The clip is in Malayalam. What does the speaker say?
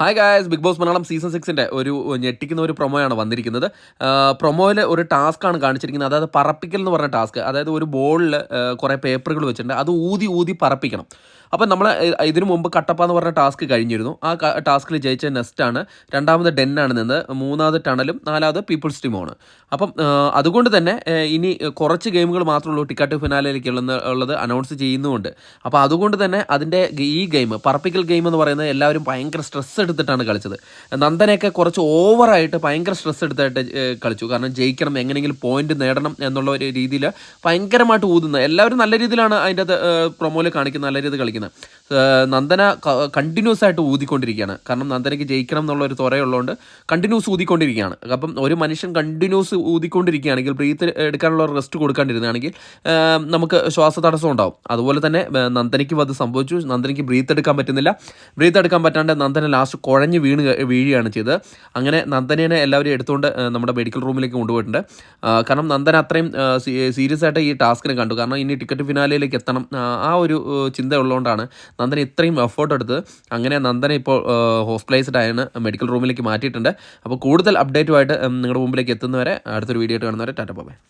Hi guys Bigg Boss Malayalam season സിക്സിന്റെ ഒരു ഞെട്ടിക്കുന്ന ഒരു പ്രൊമോയാണ് വന്നിരിക്കുന്നത്. പ്രൊമോയിൽ ഒരു ടാസ്ക്കാണ് കാണിച്ചിരിക്കുന്നത്. അതായത് പറപ്പിക്കൽ എന്ന് പറഞ്ഞ ടാസ്ക് അതായത് ഒരു ബോളിൽ കുറേ പേപ്പറുകൾ വെച്ചിട്ടുണ്ട്. അത് ഊതി ഊതി പറപ്പിക്കണം. അപ്പം നമ്മൾ ഇതിനു മുമ്പ് കട്ടപ്പ എന്ന് പറഞ്ഞ ടാസ്ക് കഴിഞ്ഞിരുന്നു. ആ ടാസ്കിൽ ജയിച്ച നെസ്റ്റാണ് രണ്ടാമത് ഡെന്നാണ് നിന്ന്. മൂന്നാമത് ടണലും നാലാമത് പീപ്പിൾസ് ടീമാണ് അപ്പം അതുകൊണ്ട് തന്നെ ഇനി കുറച്ച് ഗെയിമുകൾ മാത്രമേ ഉള്ളൂ. ടിക്കറ്റ് ഫിനാലയിലേക്ക് ഉള്ളത് അനൗൺസ് ചെയ്യുന്നുമുണ്ട്. അപ്പോൾ അതുകൊണ്ട് തന്നെ അതിന്റെ ഈ ഗെയിം പറപ്പിക്കൽ ഗെയിം എന്ന് പറയുന്നത് എല്ലാവരും ഭയങ്കര സ്ട്രെസ് എടുത്തിട്ടാണ് കളിച്ചത്. നന്ദനയൊക്കെ കുറച്ച് ഓവറായിട്ട് ഭയങ്കര സ്ട്രെസ് എടുത്തായിട്ട് കളിച്ചു. കാരണം ജയിക്കണം എങ്ങനെയെങ്കിലും പോയിന്റ് നേടണം എന്നുള്ള ഒരു രീതിയിൽ ഭയങ്കരമായിട്ട് ഊതുന്നത്. എല്ലാവരും നല്ല രീതിയിലാണ് അതിന്റെ അത് പ്രൊമോയിൽ കാണിക്കുന്നത് നല്ല രീതിയിൽ കളിക്കുന്നത്. നന്ദന കണ്ടിന്യൂസ് ആയിട്ട് ഊതിക്കൊണ്ടിരിക്കുകയാണ്. കാരണം നന്ദനയ്ക്ക് ജയിക്കണം എന്നുള്ള ഒരു തുറയുള്ളതുകൊണ്ട് കണ്ടിന്യൂസ് ഊതിക്കൊണ്ടിരിക്കുകയാണ്. അപ്പം ഒരു മനുഷ്യൻ കണ്ടിന്യൂസ് ഊതിക്കൊണ്ടിരിക്കുകയാണെങ്കിൽ ബ്രീത്ത് എടുക്കാനുള്ള റെസ്റ്റ് കൊടുക്കാണ്ടിരുന്നതാണെങ്കിൽ നമുക്ക് ശ്വാസതടസ്സം ഉണ്ടാവും. അതുപോലെ തന്നെ നന്ദനയ്ക്കും അത് സംഭവിച്ചു. നന്ദനയ്ക്ക് ബ്രീത്ത് എടുക്കാൻ പറ്റുന്നില്ല. ബ്രീത്ത് എടുക്കാൻ പറ്റാണ്ട് നന്ദന ലാസ്റ്റ് കുഴഞ്ഞ് വീണ് വീഴുകയാണ് ചെയ്തത്. അങ്ങനെ നന്ദനെ എല്ലാവരും എടുത്തുകൊണ്ട് നമ്മുടെ മെഡിക്കൽ റൂമിലേക്ക് കൊണ്ടുപോയിട്ടുണ്ട്. കാരണം നന്ദന അത്രയും സീരിയസ് ആയിട്ട് ഈ ടാസ്കിനെ കണ്ടു. കാരണം ഇനി ടിക്കറ്റ് ഫിനാലയിലേക്ക് എത്തണം. ആ, ഒരു ചിന്ത ഉള്ളതുകൊണ്ടാണ് നന്ദന ഇത്രയും എഫേർട്ട് എടുത്ത് അങ്ങനെ നന്ദന ഇപ്പോൾ ഹോസ്പിറ്റലൈസ്ഡ് ആയാണ്. മെഡിക്കൽ റൂമിലേക്ക് മാറ്റിയിട്ടുണ്ട്. അപ്പോൾ കൂടുതൽ അപ്ഡേറ്റുമായിട്ട് നിങ്ങളുടെ മുമ്പിലേക്ക് എത്തുന്നവരെ അടുത്തൊരു വീഡിയോ ആയിട്ട് കാണുന്നവരെ ടാറ്റ ബൈ.